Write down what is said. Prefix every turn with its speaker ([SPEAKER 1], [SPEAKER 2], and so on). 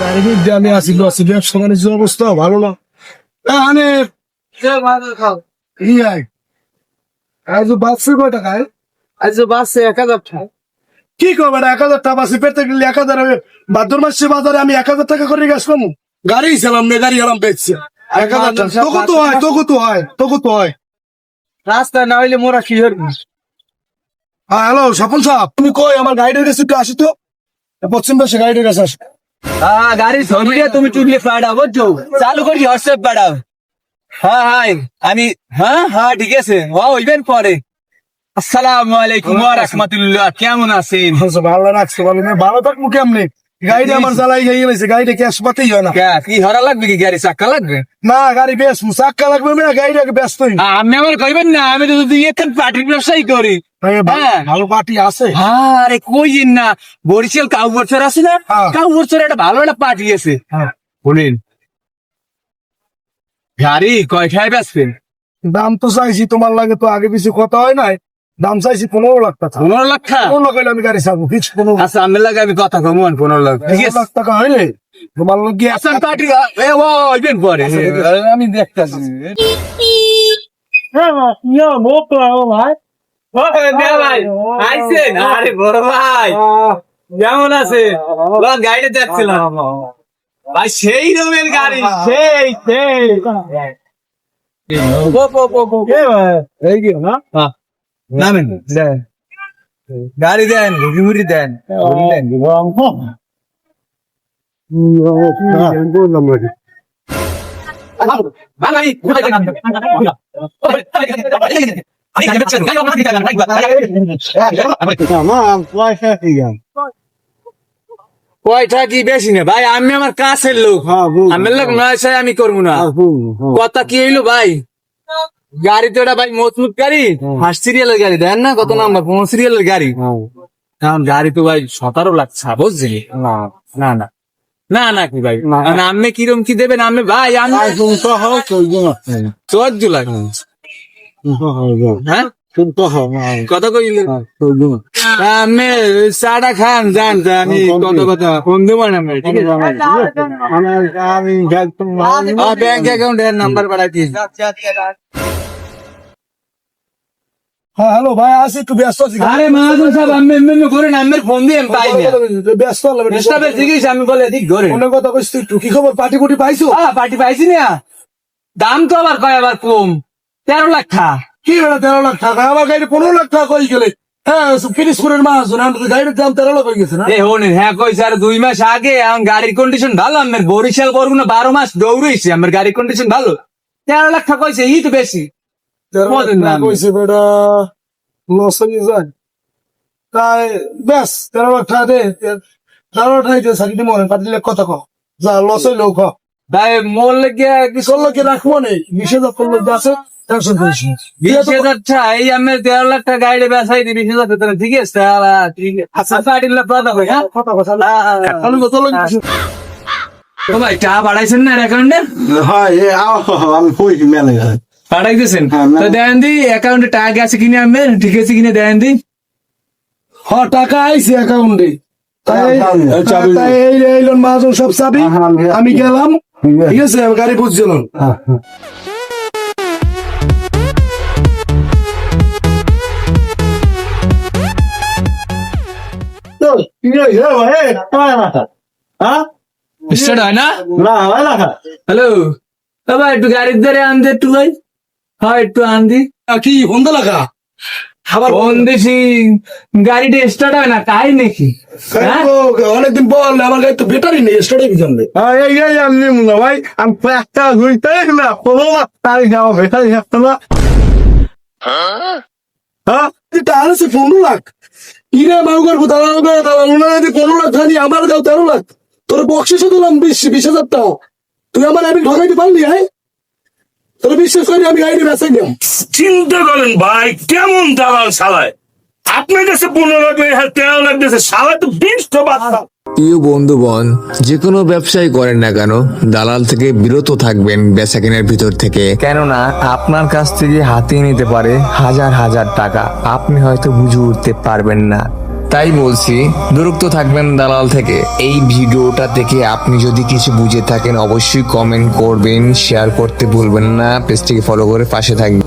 [SPEAKER 1] তার মধ্যে আমি আছি আছি ব্যবসা বাণিজ্য অবস্থা ভালো না। মানে ইয়াই আজ বাচ্চা কয় টাকায়
[SPEAKER 2] আজ বাসে এক হাজার টাকা।
[SPEAKER 1] কি করবে এক হাজার টাকা বাসি পেতে গেলে এক হাজার ভাদ্র মাসে বাজারে আমি এক হাজার টাকা করে গেছিলাম গাড়ি ছিলাম না গাড়ি এলাম বেচছি। এক হাজার টাকা তোকে তো হয় তোকে তো হয় তোকে তো হয়।
[SPEAKER 2] রাস্তায় না হইলে মোরা কি হরবি
[SPEAKER 1] হ্যাঁ হ্যালো স্বপন সাহেব। তুমি কই আমার গাড়ির কাছে একটু আসি তো। পশ্চিম পাশে গাড়ির কাছে আসো।
[SPEAKER 2] হ্যাঁ গাড়ি ধরলে তুমি চুটলে পাঠাও বুঝছ? চালু করছি হোয়াটসঅ্যাপ পাঠাও হ্যাঁ হ্যাঁ আমি হ্যাঁ হ্যাঁ ঠিক আছে। ওইবেন পরে। আসসালামু আলাইকুম ওয়া রাহমাতুল্লাহ কেমন আছেন?
[SPEAKER 1] আচ্ছা, ভালো রাখছো ভালো না ভালো থাকব কেমনি? গাড়িটা আমার গিয়ে গেছে গাড়িটা ক্যাশ পাতেই হয় না?
[SPEAKER 2] কি হরা লাগবে কি গাড়ি চাক্কা লাগবে?
[SPEAKER 1] না গাড়ি বেশ চাক্কা লাগবে না গাড়িটাকে ব্যস্তই
[SPEAKER 2] আমি আমার কইবেন না আমি তো যদি এখান পার্টির ব্যবসায়ী করি। হ্যাঁ।
[SPEAKER 1] ভালো পার্টি আছে।
[SPEAKER 2] হ্যাঁ, আরে কইন না? বরিশাল কাউ বছর আছে না?
[SPEAKER 1] হ্যাঁ।
[SPEAKER 2] কাউ একটা ভালো একটা পার্টি আছে।
[SPEAKER 1] হ্যাঁ।
[SPEAKER 2] বলেন। গাড়ি কয়টায় বেচবেন?
[SPEAKER 1] দাম তো চাইছি তোমার লাগে তো আগে পিছু কথা হয় নাই। দাম চাইছি পনেরো লাখ টাকা।
[SPEAKER 2] পনেরো লাখ টাকা?
[SPEAKER 1] পনেরো লাখ আমি গাড়ি চাবো ফিক্স পনেরো
[SPEAKER 2] আচ্ছা আমি লাগে আমি কথা কমন পনেরো লাখ।
[SPEAKER 1] পনেরো লাখ টাকা হইলে তোমার গিয়ে
[SPEAKER 2] আচ্ছা পার্টি এ ও ওইবেন পরে। আমি দেখতাছি। ভাই। আইছেন আরে বড় ভাই কেমন আছে গাড়িতে দেখছিলাম ভাই সেই রকমের গাড়ি সেই সেই নামেন গাড়ি দেন ঘুরি ঘুরি দেন দেন কয়টা কি বেশি না? ভাই আমি আমার কাছের লোক। আমি লোক নয় চাই আমি করব না। কথা কি হইল ভাই? গাড়ি তো ভাই মজবুত গাড়ি? ফার্স্ট সিরিয়ালের গাড়ি দেন না কত নাম্বার পনেরো সিরিয়ালের গাড়ি? এখন গাড়ি তো ভাই সতেরো লাখ ছা বুঝছি না। না না। না না কি ভাই? আমি কিরম কি দেবেন আমি ভাই আমি চোদ্দ লাখ। হ্যাঁ? কত কইল আমি চাটা খান জান আমি কত কথা ফোন দেবো না ঠিক আছে? ব্যাংক অ্যাকাউন্টের নাম্বার পাঠাই দিন।
[SPEAKER 1] হ্যাঁ হ্যালো ভাই আসি একটু ব্যস্ত আছি।
[SPEAKER 2] আরে মাহাজন সাহেব আমি এমনি করে নাম্বার ফোন দিয়ে পাই না।
[SPEAKER 1] ব্যস্ত হলে
[SPEAKER 2] ডিস্টার্বের জিজ্ঞেস আমি বলে ঠিক ধরে
[SPEAKER 1] অনেক কথা কইছি তুই কি খবর? পার্টি পুটি পাইছো?
[SPEAKER 2] আ পার্টি পাইছি না। দাম তো আবার কয় আবার কম। তেরো লাখ টা
[SPEAKER 1] কি বেড়া তেরো লাখ টাকা? আমার গাড়ি পনেরো লাখ টাকা কই গেলে? হ্যাঁ ফিরিসপুরের মাছ গাড়ির দাম তেরো লাখ হয়ে গেছে না?
[SPEAKER 2] এ হ্যাঁ কইছে আর দুই মাস আগে আমার গাড়ির কন্ডিশন ভালো আমার বরিশাল বরগুনা বারো মাস দৌড়েছি আমার গাড়ির কন্ডিশন ভালো। তেরো লাখ টাকা কইছে ই তো বেশি।
[SPEAKER 1] টাকা? কইছে লস হয়ে যায়। তাই তেরো লাখ টাকা দে তেরো লাখ টাকা দিয়ে সাকিটি মনে পাঠিয়ে কথা কো। যা লস হইলেও খ
[SPEAKER 2] ভাই মোর লেগে কি
[SPEAKER 1] ষোলো কে রাখব নেই করল আছে।
[SPEAKER 2] ঠিক আছে আছে
[SPEAKER 1] না আমি কত
[SPEAKER 2] ভাই টাকা বাড়াইছেন না অ্যাকাউন্টে
[SPEAKER 3] হয়
[SPEAKER 2] দিয়েছেন তো দেন দি অ্যাকাউন্টে টাকা গেছে কিনে আমি ঠিক আছে কিনে দেন দি।
[SPEAKER 1] হ টাকা আইছে অ্যাকাউন্টে এই মাহাজন সব চাবি
[SPEAKER 3] হ্যাঁ, হ্যাঁ।
[SPEAKER 1] আমি গেলাম। ঠিক আছে গাড়ি বুঝছিলাম
[SPEAKER 2] স্টার্ট হয় না
[SPEAKER 3] না হয় না
[SPEAKER 2] হ্যালো ভাই একটু গাড়ির ধারে আনতে একটু ভাই হ্যাঁ একটু আনদি
[SPEAKER 1] কি বন্ধ লাগা আবার
[SPEAKER 2] ফোন দিছি গাড়িটা স্টার্ট হয় না তাই নাকি হ্যাঁ?
[SPEAKER 1] অনেকদিন বল আমার গাড়ি তো বেটারি নেই স্টার্টে কি জানবে
[SPEAKER 3] এই আমি নিম ভাই আমি একটা হইতে না কোনো বেকারি একটা না হ্যাঁ?
[SPEAKER 1] আনছে পনেরো লাখ। ইরে মাউগার দালাল করে দালাল ওনারা পনেরো লাখ খানি আমার দাও তেরো লাখ। তোর বকশিসও দিলাম বিশ বিশ হাজার তুই আমার আমি ঠকাইতে পারলি হ্যাঁ? তোর বিশ্বাস করি আমি গাড়ি বেঁচে নিলাম।
[SPEAKER 4] চিন্তা করেন ভাই, কেমন দালাল সালায় আপনার কাছে পনেরো লাখ, তেরো লাখ দিয়েছে সালা তো বিশ তো বাচ্চা
[SPEAKER 5] প্রিয় বন্ধুগণ, যে কোনো ব্যবসায় করেন না কেন, দালাল থেকে বিরত থাকবেন বেচাকেনার ভিতর থেকে। কেননা, আপনার কাছ থেকে হাতিয়ে নিতে পারে হাজার হাজার টাকা। আপনি হয়তো বুঝে উঠতে পারবেন না। তাই বলছি দূরত্ব থাকবেন দালাল থেকে। এই ভিডিওটা থেকে আপনি যদি কিছু বুঝে থাকেন, অবশ্যই কমেন্ট করবেন শেয়ার করতে ভুলবেন না পেজটিকে ফলো করে পাশে থাকবেন।